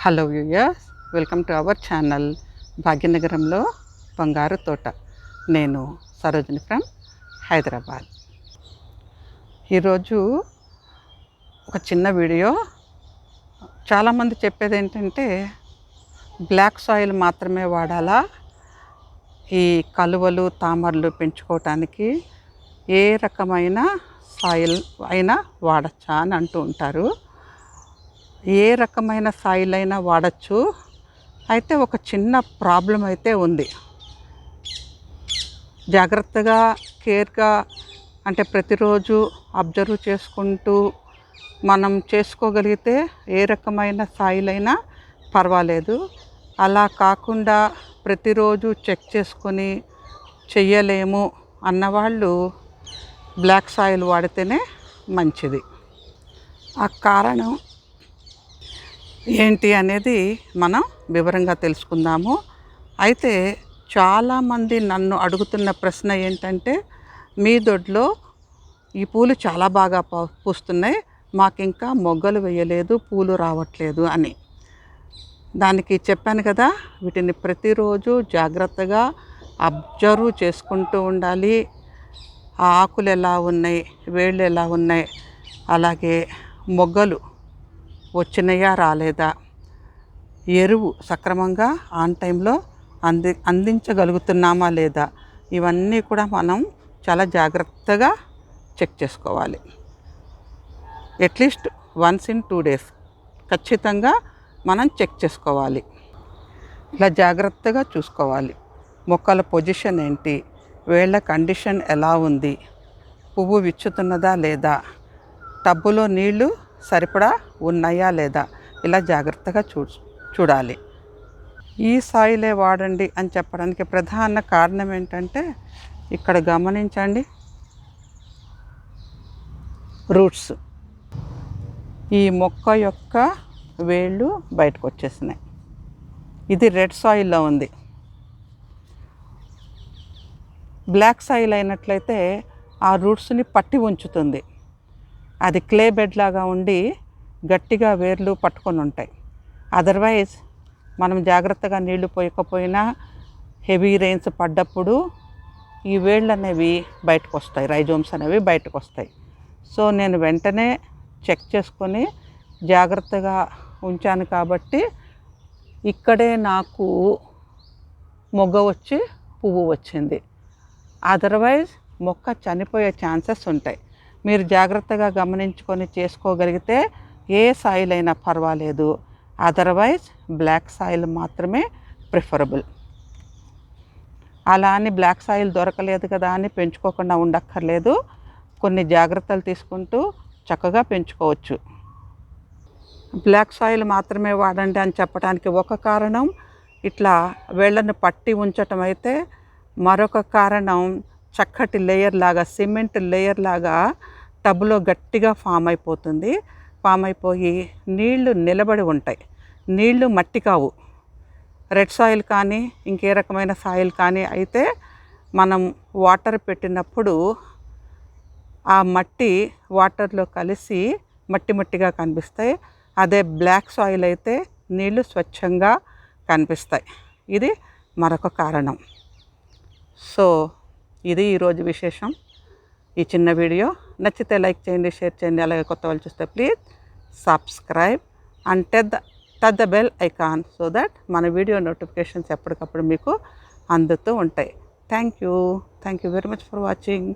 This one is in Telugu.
Hello viewers welcome to our channel భాగ్యనగరంలో బంగారు తోట నేను సరోజిని ఫ్రమ్ హైదరాబాద్ ఈరోజు ఒక చిన్న వీడియో చాలామంది చెప్పేది ఏంటంటే బ్లాక్ సాయిల్ మాత్రమే వాడాలా? ఈ కలువలు తామరలు పెంచుకోవటానికి ఏ రకమైన సాయిల్ అయినా వాడచ్చా అని అంటూ ఉంటారు. ఏ రకమైన సాయిల్ అయినా వాడచ్చు. అయితే ఒక చిన్న ప్రాబ్లం అయితే ఉంది. జాగ్రత్తగా కేర్గా అంటే ప్రతిరోజు అబ్జర్వ్ చేసుకుంటూ మనం చేసుకోగలిగితే ఏ రకమైన సాయిల్ అయినా పర్వాలేదు. అలా కాకుండా ప్రతిరోజు చెక్ చేసుకొని చెయ్యలేము అన్నవాళ్ళు బ్లాక్ సాయిల్ వాడితేనే మంచిది. ఆ కారణం ఏంటి అనేది మనం వివరంగా తెలుసుకుందాము. అయితే చాలామంది నన్ను అడుగుతున్న ప్రశ్న ఏంటంటే మీ దొడ్లో ఈ పూలు చాలా బాగా పూ- పూస్తున్నాయి మాకు ఇంకా మొగ్గలు వేయలేదు పూలు రావట్లేదు అని. దానికి చెప్పాను కదా వీటిని ప్రతిరోజు జాగ్రత్తగా అబ్జర్వ్ చేసుకుంటూ ఉండాలి. ఆకులు ఎలా ఉన్నాయి వేళ్ళు ఎలా ఉన్నాయి అలాగే మొగ్గలు వచ్చినాయా రాలేదా? ఎరువు సక్రమంగా ఆన్ టైంలో అంది అందించగలుగుతున్నామా లేదా? ఇవన్నీ కూడా మనం చాలా జాగ్రత్తగా చెక్ చేసుకోవాలి. At least once in two days ఖచ్చితంగా మనం చెక్ చేసుకోవాలి. ఇలా జాగ్రత్తగా చూసుకోవాలి. మొక్కల పొజిషన్ ఏంటి? వేళ్ళ కండిషన్ ఎలా ఉంది? పువ్వు విచ్చుతున్నదా లేదా? టబ్బులో నీళ్ళు సరిపడా ఉన్నాయా లేదా? ఇలా జాగ్రత్తగా చూ చూడాలి. ఈ సాయిలే వాడండి అని చెప్పడానికి ప్రధాన కారణం ఏంటంటే ఇక్కడ గమనించండి. రూట్స్. ఈ మొక్క యొక్క వేళ్ళు బయటకు వచ్చేసినాయి ఇది రెడ్ సాయిల్లో ఉంది. బ్లాక్ సాయిల్ అయినట్లయితే ఆ రూట్స్ని పట్టి ఉంచుతుంది. అది క్లే బెడ్ లాగా ఉండి గట్టిగా వేర్లు పట్టుకొని ఉంటాయి. అదర్వైజ్ మనం జాగ్రత్తగా నీళ్ళు పోయకపోయినా హెవీ రెయిన్స్ పడ్డప్పుడు ఈ వేళ్ళు అనేవి బయటకు వస్తాయి రైజోమ్స్ అనేవి బయటకు వస్తాయి. సో నేను వెంటనే చెక్ చేసుకొని జాగ్రత్తగా ఉంచాను కాబట్టి ఇక్కడే నాకు మొగ్గ వచ్చి పువ్వు వచ్చింది. అదర్వైజ్ మొక్క చనిపోయే ఛాన్సెస్ ఉంటాయి. మీరు జాగ్రత్తగా గమనించుకొని చేసుకోగలిగితే ఏ సాయిల్ అయినా పర్వాలేదు. అదర్వైజ్ బ్లాక్ సాయిల్ మాత్రమే ప్రిఫరబుల్ అలా అని బ్లాక్ సాయిల్ దొరకలేదు కదా అని పెంచుకోకుండా ఉండక్కర్లేదు. కొన్ని జాగ్రత్తలు తీసుకుంటూ చక్కగా పెంచుకోవచ్చు. బ్లాక్ సాయిల్ మాత్రమే వాడండి అని చెప్పడానికి ఒక కారణం ఇట్లా వేళ్ళను పట్టి ఉంచటం అయితే మరొక కారణం చక్కటి లేయర్ లాగా సిమెంట్ లేయర్ లాగా టబ్లో గట్టిగా ఫామ్ అయిపోతుంది. ఫామ్ అయిపోయి నీళ్ళు నిలబడి ఉంటాయి. నీళ్ళు మట్టి కావు. రెడ్ సాయిల్ కానీ ఇంకే రకమైన సాయిల్ కానీ అయితే మనం వాటర్ పెట్టినప్పుడు ఆ మట్టి వాటర్లో కలిసి మట్టి మట్టిగా కనిపిస్తాయి. అదే బ్లాక్ సాయిల్ అయితే నీళ్ళు స్వచ్ఛంగా కనిపిస్తాయి. ఇది మరొక కారణం. సో ఇది ఈరోజు విశేషం. ఈ చిన్న వీడియో. నచ్చితే లైక్ చేయండి షేర్ చేయండి. అలాగే కొత్త వాళ్ళు చూస్తే please subscribe and Ted the touch the bell icon so that మన వీడియో నోటిఫికేషన్స్ ఎప్పటికప్పుడు మీకు అందుతూ ఉంటాయి. Thank you. Thank you very much for watching.